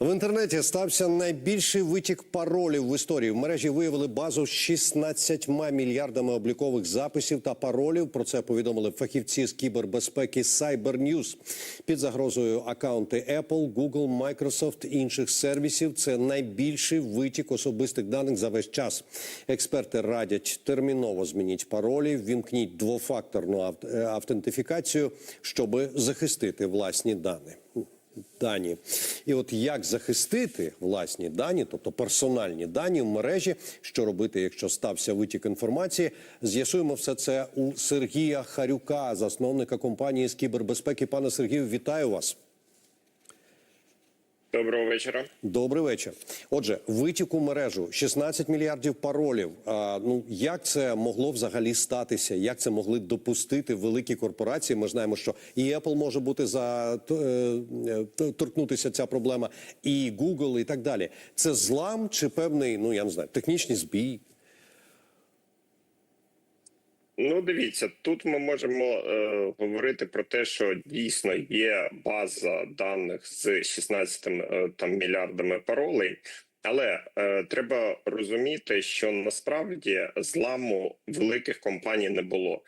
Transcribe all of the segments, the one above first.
В інтернеті стався найбільший витік паролів в історії. В мережі виявили базу з 16 мільярдами облікових записів та паролів. Про це повідомили фахівці з кібербезпеки Cyber News. Під загрозою акаунти Apple, Google, Microsoft і інших сервісів. Це найбільший витік особистих даних за весь час. Експерти радять терміново змініть паролі, ввімкніть двофакторну е, автентифікацію, щоб захистити власні дані дані. І от як захистити власні дані, тобто персональні дані в мережі, що робити, якщо стався витік інформації, з'ясуємо все це у Сергія Харюка, засновника компанії з кібербезпеки. Пане Сергію, вітаю вас. Доброго вечора. Добрий вечір. Отже, витік у мережу 16 мільярдів паролів. А, ну як це могло взагалі статися? Як це могли допустити великі корпорації? Ми знаємо, що і Apple може бути за е, е, торкнутися ця проблема, і Google, і так далі. Це злам чи певний, ну я не знаю, технічний збій? Ну, дивіться, тут ми можемо е, говорити про те, що дійсно є база даних з 16 е, там мільярдами паролей. Але е, треба розуміти, що насправді зламу великих компаній не було.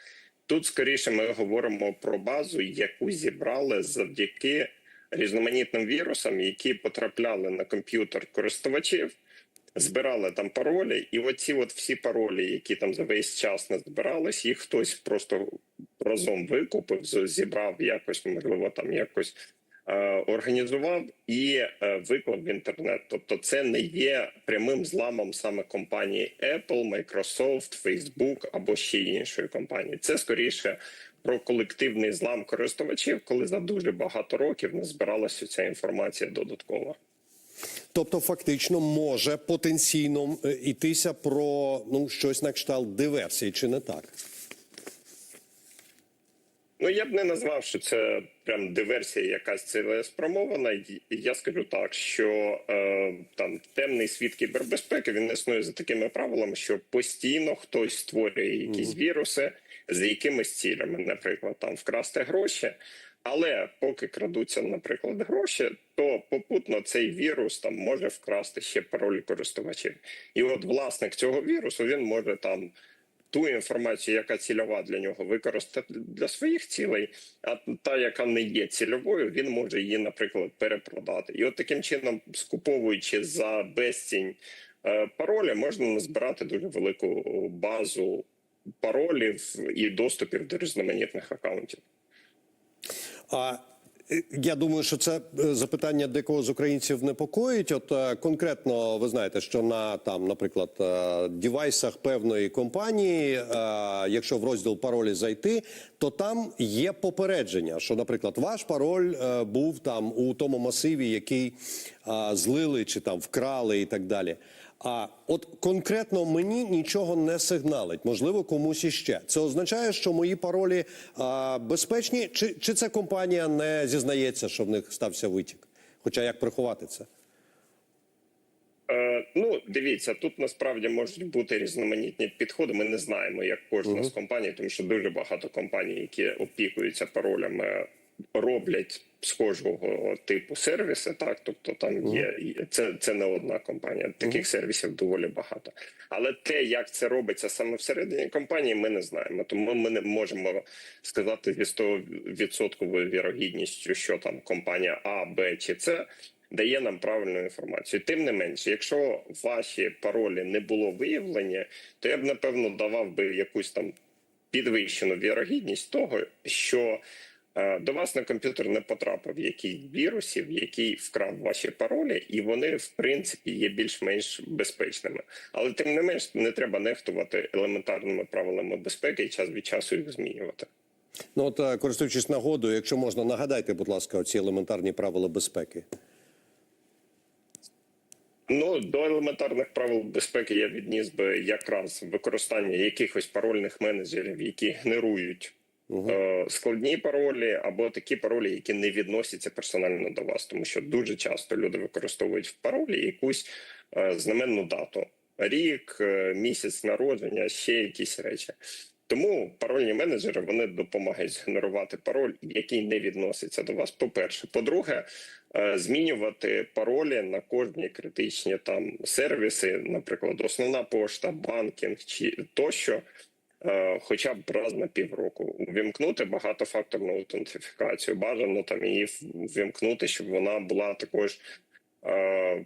Тут скоріше ми говоримо про базу, яку зібрали завдяки різноманітним вірусам, які потрапляли на комп'ютер користувачів. Збирали там паролі, і оці от всі паролі, які там за весь час не збирались, їх хтось просто разом викупив, зібрав якось, можливо, там якось е, організував і е, виклав в інтернет. Тобто, це не є прямим зламом саме компанії Apple, Microsoft, Facebook або ще іншої компанії. Це скоріше про колективний злам користувачів, коли за дуже багато років не збиралася ця інформація додатково. Тобто, фактично, може потенційно е, йтися про ну щось на кшталт диверсії, чи не так? Ну я б не назвав, що це прям диверсія, якась цілеспрямована. І Я скажу так, що е, там темний світ кібербезпеки він існує за такими правилами, що постійно хтось створює якісь віруси з якимись цілями, наприклад, там вкрасти гроші. Але поки крадуться, наприклад, гроші, то попутно цей вірус там може вкрасти ще пароль користувачів. І от власник цього вірусу він може там ту інформацію, яка цільова для нього, використати для своїх цілей, а та, яка не є цільовою, він може її, наприклад, перепродати. І от таким чином, скуповуючи за безцінь е, паролі, можна назбирати дуже велику базу паролів і доступів до різноманітних акаунтів. А е, я думаю, що це е, запитання декого з українців непокоїть. От е, конкретно ви знаєте, що на там, наприклад, дівайсах певної компанії, якщо в розділ паролі зайти, то там є попередження, що, наприклад, ваш пароль був там у тому масиві, який злили чи там вкрали і так далі. А от конкретно мені нічого не сигналить, можливо, комусь іще. Це означає, що мої паролі а, безпечні, чи, чи ця компанія не зізнається, що в них стався витік? Хоча як приховати це? Е, ну, дивіться, тут насправді можуть бути різноманітні підходи. Ми не знаємо, як кожна з компаній, тому що дуже багато компаній, які опікуються паролями, роблять схожого типу сервіси. Так, тобто там є є- це, це не одна компанія. Таких сервісів доволі багато. Але те, як це робиться саме всередині компанії, ми не знаємо. Тому ми не можемо сказати зі 100% вірогідністю, що там компанія А, Б чи С дає нам правильну інформацію. Тим не менше, якщо ваші паролі не було виявлені, то я б напевно давав би якусь там підвищену вірогідність того, що до вас на комп'ютер не потрапив якийсь вірусів, який вкрав ваші паролі, і вони в принципі є більш-менш безпечними. Але тим не менш не треба нехтувати елементарними правилами безпеки і час від часу їх змінювати. Ну от е, користуючись нагодою, якщо можна, нагадайте, будь ласка, ці елементарні правила безпеки. Ну до елементарних правил безпеки я відніс би якраз використання якихось парольних менеджерів, які генерують е, складні паролі, або такі паролі, які не відносяться персонально до вас, тому що дуже часто люди використовують в паролі якусь е, знаменну дату: рік, е, місяць народження, ще якісь речі. Тому парольні менеджери вони допомагають згенерувати пароль, який не відноситься до вас. По перше, по-друге, змінювати паролі на кожні критичні там сервіси, наприклад, основна пошта, банкінг чи тощо. Е, Хоча б раз на півроку увімкнути багатофакторну аутентифікацію. Бажано там її ввімкнути, щоб вона була також е,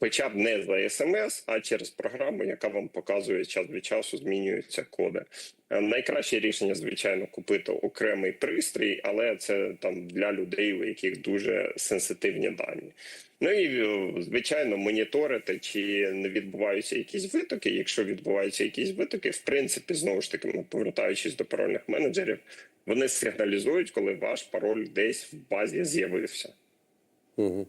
хоча б не за смс, а через програму, яка вам показує час від часу, змінюються коди. Е, Найкраще рішення, звичайно, купити окремий пристрій, але це там для людей, у яких дуже сенситивні дані. Ну і е, звичайно, моніторити, чи не відбуваються якісь витоки. Якщо відбуваються якісь витоки, в принципі, знову ж таки, повертаючись до парольних менеджерів, вони сигналізують, коли ваш пароль десь в базі з'явився. Е,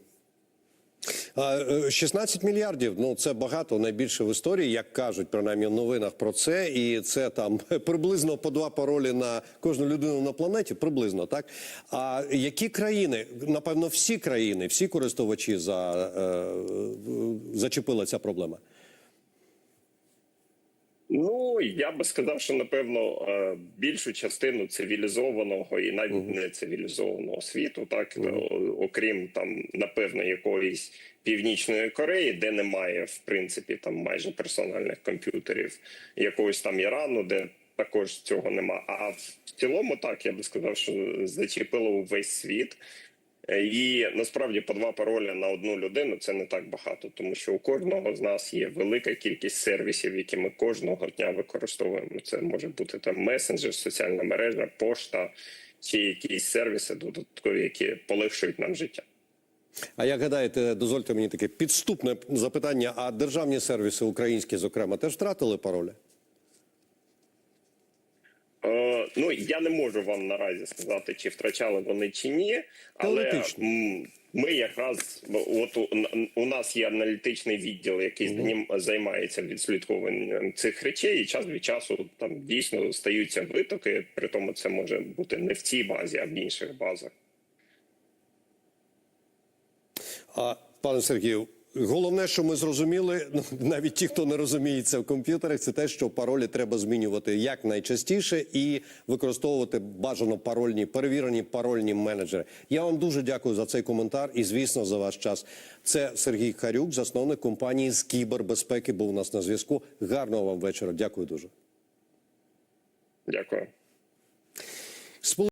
16 мільярдів. Ну це багато, найбільше в історії, як кажуть, принаймні в новинах про це. І це там приблизно по два паролі на кожну людину на планеті. Приблизно так. А які країни? Напевно, всі країни, всі користувачі за е, зачепила ця проблема. Ну я би сказав, що напевно е, більшу частину цивілізованого і навіть не цивілізованого світу, так е, окрім там напевно якоїсь північної Кореї, де немає в принципі там майже персональних комп'ютерів, якогось там Ірану, де також цього нема. А в цілому, так я би сказав, що зачепило увесь світ. Е, І насправді по два паролі на одну людину це не так багато, тому що у кожного з нас є велика кількість сервісів, які ми кожного дня використовуємо. Це може бути там месенджер, соціальна мережа, пошта чи якісь сервіси додаткові, які полегшують нам життя. А як гадаєте, дозвольте мені таке підступне запитання: а державні сервіси українські, зокрема, теж втратили паролі? Е, ну я не можу вам наразі сказати, чи втрачали вони чи ні, але ми якраз от у, у нас є аналітичний відділ, який ним займається відслідковуванням цих речей, і час від часу там дійсно стаються витоки. При тому це може бути не в цій базі, а в інших базах. А пане Сергію, головне, що ми зрозуміли, навіть ті, хто не розуміється в комп'ютерах, це те, що паролі треба змінювати якнайчастіше і використовувати бажано парольні, перевірені парольні менеджери. Я вам дуже дякую за цей коментар і, звісно, за ваш час. Це Сергій Харюк, засновник компанії з кібербезпеки, був у нас на зв'язку. Гарного вам вечора. Дякую дуже. Дякую.